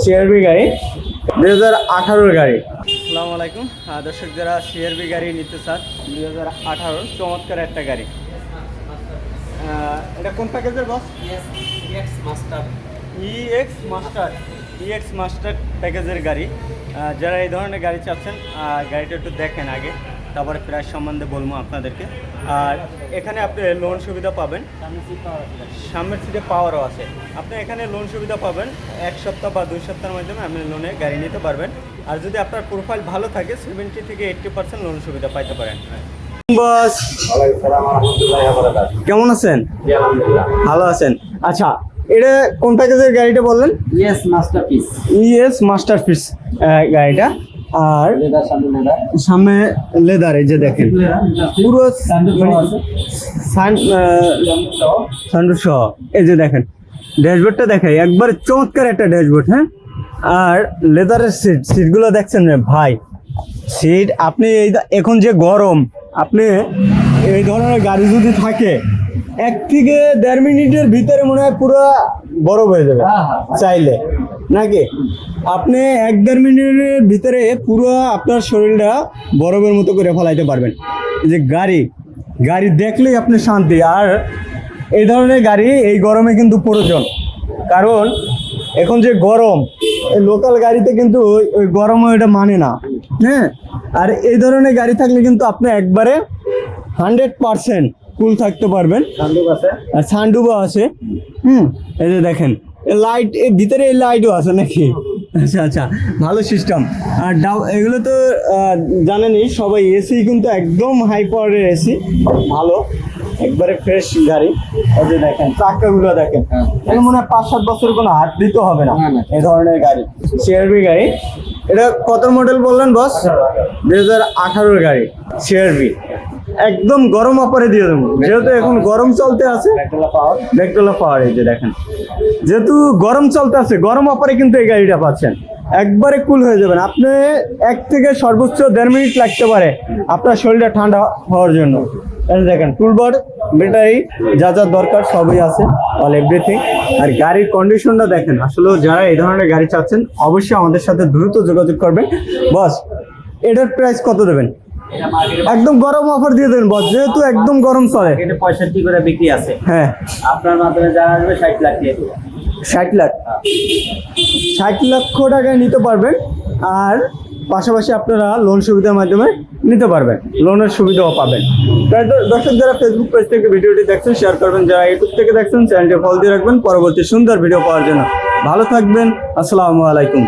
CRB গাড়ি। দুই হাজার আঠারোর গাড়ি। আসসালামু আলাইকুম দর্শক যারা সিআরবি গাড়ি নিতে চান, দুই হাজার আঠারোর চমৎকার একটা গাড়ি। এটা কোন প্যাকেজের boss EX master EX master EX master প্যাকেজের গাড়ি। যারা এই ধরনের গাড়ি চাচ্ছেন গাড়িটা একটু দেখেন আগে। তারপরে প্রাইস সম্বন্ধে বলব আপনাদেরকে। আর এখানে আপনি লোন সুবিধা পাবেন। সামনের সিটে পাওয়ারও আছে। আপনি এখানে লোন সুবিধা পাবেন। এক সপ্তাহ বা দুই সপ্তাহের মাধ্যমে আপনি লোনে গাড়ি নিতে পারবেন। আর যদি আপনার প্রোফাইল ভালো থাকে সেভেন্টি থেকে এইট্টি পার্সেন্ট লোন সুবিধা পাইতে পারেন। বস। কেমন আছেন? ভালো আছেন। আচ্ছা এটা কোন প্যাকেজের গাড়িটা বললেন? ইয়েস মাস্টারপিস ইএস মাস্টারপিস গাড়িটা। আর সামনে লেদার। এই যে দেখেন। পুরো সানরুফ সহ। এই যে দেখেন ড্যাশবোর্ডটা দেখাই একবারে চমৎকার একটা ড্যাশবোর্ড হ্যাঁ? আর লেদারের সিট সিটগুলো দেখছেন ভাই সিট আপনি এই এখন যে গরম আপনি এই ধরনের গাড়ি যদি থাকে এক থেকে দেড় মিনিটের ভিতরে মনে হয় পুরো বরফ হয়ে যাবে হ্যাঁ, হ্যাঁ। চাইলে। নাকি? আপনি এক দেড় মিনিটের ভিতরে পুরো আপনার শরীরটা বরফের মতো করে ফেলাইতে পারবেন। যে গাড়ি গাড়ি দেখলেই আপনি শান্তি। আর এই ধরনের গাড়ি এই গরমে কিন্তু প্রয়োজন। কারণ এখন যে গরম এই লোকাল গাড়িতে কিন্তু ওই- ওই গরমও এটা মানে না। হ্যাঁ? আর এই ধরনের গাড়ি থাকলে কিন্তু আপনি একবারে হান্ড্রেড পারসেন্ট কুল থাকতে পারবেন। আর সানডুবা আছে। হুম এই যে দেখেন লাইটের ভিতরে এই লাইটও আছে নাকি? আচ্ছা আচ্ছা ভালো সিস্টেম আর ডাউ এগুলো তো জানেনই সবাই এসি কিন্তু একদম হাই পাওয়ারের এসি ভালো একবারে ফ্রেশ গাড়ি। এই যে দেখেন চাক্কাগুলো দেখেন। হ্যাঁ। এটা মনে হয় পাঁচ সাত বছর কোনো হাত দিতে হবে না। এই ধরনের গাড়ি সিআরবি গাড়ি। এটা কত মডেল বললেন বস দুই হাজার আঠারোর গাড়ি সিআরবি একদম গরম অপারে দিয়ে দেবো। যেহেতু এখন গরম চলতে আছে পেট্রোল পাওয়ার এই যে দেখেন। যেহেতু গরম চলতে আছে গরম অপারে কিন্তু এই গাড়িটা পাচ্ছেন। একবারে কুল হয়ে যাবেন। আপনি এক থেকে সর্বোচ্চ দেড় মিনিট লাগতে পারে আপনার শরীরটা ঠান্ডা হওয়ার জন্য। দেখেন টুলবার ব্যাটারি যা যা দরকার সবই আছে অল এভরিথিং আর গাড়ির কন্ডিশনটা দেখেন আসলে যারা এই ধরনের গাড়ি চাচ্ছেন অবশ্যই আমাদের সাথে দ্রুত যোগাযোগ করবেন। বস এটার প্রাইস কত দেবেন? একদম গরম অফার দিয়ে দেবেন বস যেহেতু একদম গরম চলে। মার্কেটে পঁয়ষট্টি করে বিক্রি আছে। হ্যাঁ। আপনার মাধ্যমে যারা আসবে ষাট লাখ দিয়ে দেবো। ষাট লাখ। ষাট লক্ষ টাকায় নিতে পারবেন আর পাশাপাশি আপনারা লোন সুবিধার মাধ্যমে নিতে পারবেন। লোনের সুবিধাও পাবেন। দর্শক যারা ফেসবুক পেজ থেকে ভিডিওটি দেখছেন শেয়ার করবেন। যারা ইউটিউব থেকে দেখছেন চ্যানেলটি ফলো দিয়ে রাখবেন। পরবর্তী সুন্দর ভিডিও পাওয়ার জন্য। ভালো থাকবেন। আসসালামু আলাইকুম।